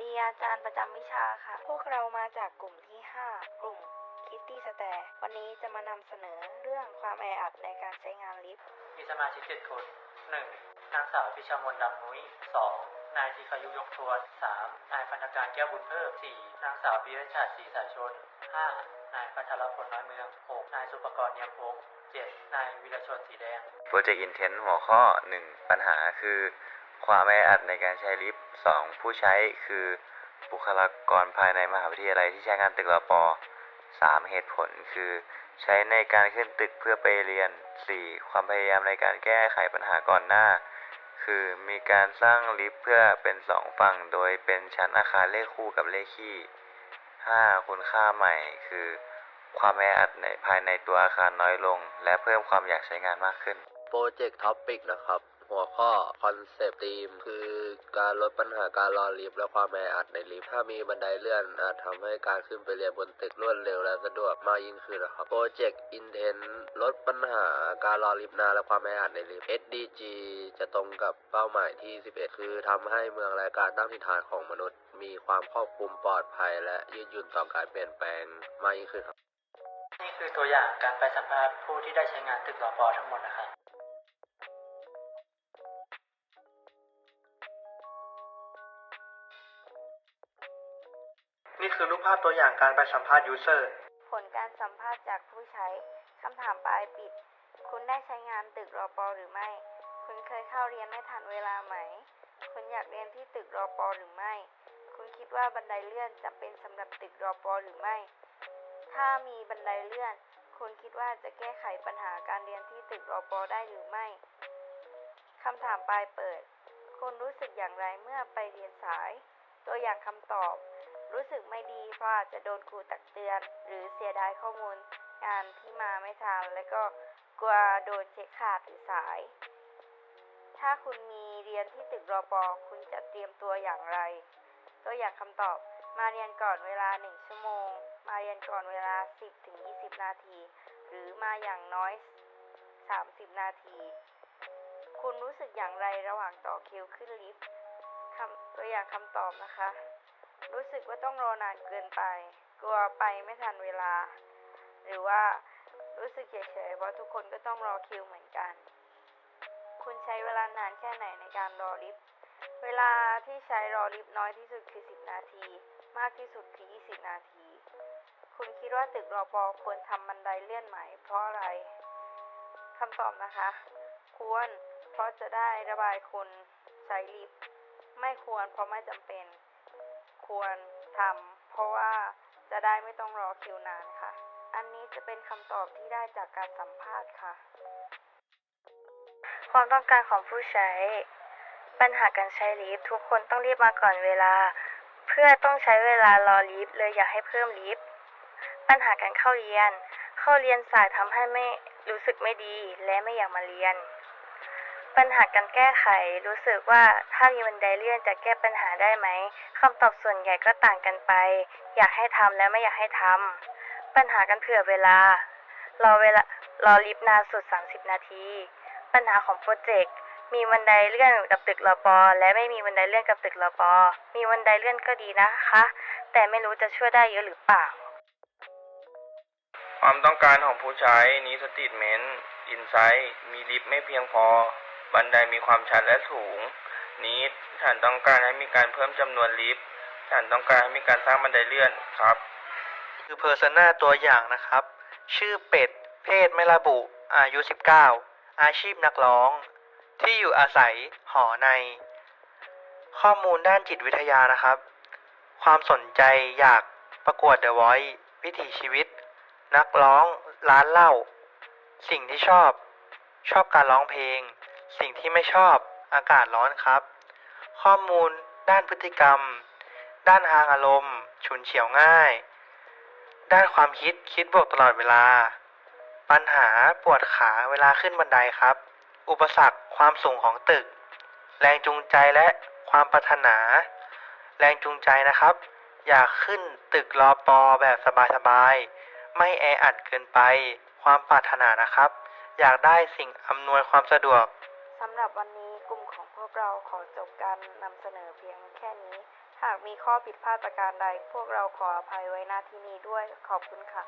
ดีอาจารย์ประจำวิชาค่ะ พวกเรามาจากกลุ่มที่ 5 กลุ่มคิตตี้สแตร์วันนี้จะมานำเสนอเรื่องความแออัดในการใช้งานลิฟต์ มีสมาชิกเจ็ดคน 1. นางสาวพิชามนดำนุ้ย 2. นายธีคายุยกทวน 3. นายพันธการแก้วบุญเพิ่ม 4. นางสาวปิยชาติศรีสายชน 5. นายพัทรพลน้อยเมือง 6. นายสุปกรณ์เนียมพงศ์ 7. นายวิรชนสีแดง โปรเจกต์อินเทนหัวข้อ 1. ปัญหาคือ ความแออัดในการใช้ลิฟต์ 2. ผู้ใช้คือบุคลากรภายในมหาวิทยาลัยที่ใช้งานตึกรป 3. เหตุผลคือใช้ในการขึ้นตึกเพื่อไปเรียน 4. ความพยายามในการแก้ไขปัญหาก่อนหน้า คือมีการสร้างลิฟต์เพื่อเป็นสองฝั่งโดยเป็นชั้นอาคารเลขคู่กับเลขคี่ 5. คุณค่าใหม่คือ ความแออัดในภายในตัวอาคารน้อยลง และเพิ่มความอยากใช้งานมากขึ้น โปรเจกต์ท็อปิกนะครับ หัวข้อคอนเซปต์ทีม คือการลดปัญหาการรอลิฟต์และความแออัดในลิฟต์ถ้ามีบันไดเลื่อนอาจทำให้การขึ้นไปเรียนบนตึกรวดเร็วและสะดวกมากยิ่งขึ้นนะครับโปรเจกต์อินเทนลดปัญหาการรอลิฟต์นานและความแออัดในลิฟต์ SDG จะตรงกับเป้าหมายที่ 11 คือทำให้เมืองและการตั้งถิ่นฐานของมนุษย์ มีความครอบคลุมปลอดภัย และยืดหยุ่นต่อการเปลี่ยนแปลงมากยิ่งขึ้นครับนี่คือตัวอย่างการไปสัมภาษณ์ผู้ที่ได้ใช้งานตึกรอปทั้งหมดนะครับ คือรูปภาพตัวอย่างการไปสัมภาษณ์ยูเซอร์ ผลการสัมภาษณ์จากผู้ใช้ คำถามปลายปิด คุณได้ใช้งานตึกรอปอหรือไม่ คุณเคยเข้าเรียนไม่ทันเวลาไหม คุณอยากเรียนที่ตึกรอปอหรือไม่ คุณคิดว่าบันไดเลื่อนจำเป็นสำหรับตึกรอปอหรือไม่ ถ้ามีบันไดเลื่อน คุณคิดว่าจะแก้ไขปัญหาการเรียนที่ตึกรอปอได้หรือไม่ คำถามปลายเปิด คุณรู้สึกอย่างไรเมื่อไปเรียนสาย ตัวอย่างคำตอบ รู้สึกไม่ดีเพราะอาจจะโดนครูตักเตือน หรือเสียดายข้อมูลงานที่มาไม่ทันและก็กลัวโดนเช็คขาดหรือสาย ถ้าคุณมีเรียนที่ตึกรอปอคุณจะเตรียมตัวอย่างไร ตัวอย่างคำตอบ มาเรียนก่อนเวลา 1 ชั่วโมง มาเรียนก่อนเวลา 10ถึง20 นาที หรือมาอย่างน้อย 30 นาที คุณรู้สึกอย่างไรระหว่างต่อคิวขึ้นลิฟต์ตัวอย่างคำตอบนะคะ รู้สึกว่าต้องรอนานเกินไป กลัวไปไม่ทันเวลา หรือว่ารู้สึกเฉยๆเพราะทุกคนก็ต้องรอคิวเหมือนกัน คุณใช้เวลานานแค่ไหนในการรอลิฟต์ เวลาที่ใช้รอลิฟต์น้อยที่สุดคือ 10 นาที มากที่สุดคือ 20 นาที คุณคิดว่าตึกรอปอควรทำบันไดเลื่อนไหม เพราะอะไรคำตอบนะคะ ควร เพราะจะได้ระบายคนใช้ลิฟต์ ไม่ควรเพราะไม่จำเป็น ควรทำเพราะว่าจะได้ไม่ต้องรอคิวนานค่ะ อันนี้จะเป็นคำตอบที่ได้จากการสัมภาษณ์ค่ะ ความต้องการของผู้ใช้ ปัญหาการใช้ลิฟต์ทุกคนต้องรีบมาก่อนเวลา เพื่อต้องใช้เวลารอลิฟต์เลยอยากให้เพิ่มลิฟต์ปัญหาการเข้าเรียน เข้าเรียนสายทำให้ไม่รู้สึกไม่ดีและไม่อยากมาเรียน ปัญหาการแก้ไข รู้สึกว่าถ้ามีบันไดเลื่อนจะแก้ปัญหาได้ไหมคำตอบส่วนใหญ่ก็ต่างกันไป อยากให้ทำและไม่อยากให้ทำปัญหาการเผื่อเวลารอเวลารอลิฟต์นานสุด 30 นาที ปัญหาของโปรเจกต์มีบันไดเลื่อนกับตึกรอปอและไม่มีบันไดเลื่อนกับตึกรอปอมีบันไดเลื่อนก็ดีนะคะ แต่ไม่รู้จะช่วยได้เยอะหรือเปล่า ความต้องการของผู้ใช้นี้สติ t เมนต์อินไซต์มีลิฟต์ไม่เพียงพอ บันไดมีความชันและสูง นี้ฉันต้องการให้มีการเพิ่มจำนวนลิฟต์ฉันต้องการให้มีการสร้างบันไดเลื่อนครับ คือเพอร์ซนาตัวอย่างนะครับ ชื่อเป็ด เพศไม่ระบุ อายุ 19 อาชีพนักร้อง ที่อยู่อาศัยหอใน ข้อมูลด้านจิตวิทยานะครับ ความสนใจอยากประกวด The Voice วิถีชีวิต นักร้อง ร้านเหล้าสิ่งที่ชอบ ชอบการร้องเพลง สิ่งที่ไม่ชอบอากาศร้อนครับ ข้อมูลด้านพฤติกรรม ด้านทางอารมณ์ ฉุนเฉียวง่าย ด้านความคิดคิดบวกตลอดเวลา ปัญหาปวดขาเวลาขึ้นบันไดครับ อุปสรรคความสูงของตึก แรงจูงใจและความปรารถนา แรงจูงใจนะครับ อยากขึ้นตึกรอปอแบบสบายๆ ไม่แออัดเกินไป ความปรารถนานะครับ อยากได้สิ่งอำนวยความสะดวก สำหรับวันนี้กลุ่มของพวกเราขอจบการนำเสนอเพียงแค่นี้ หากมีข้อผิดพลาดประการใด พวกเราขออภัยไว้ณที่นี้ด้วย ขอบคุณค่ะ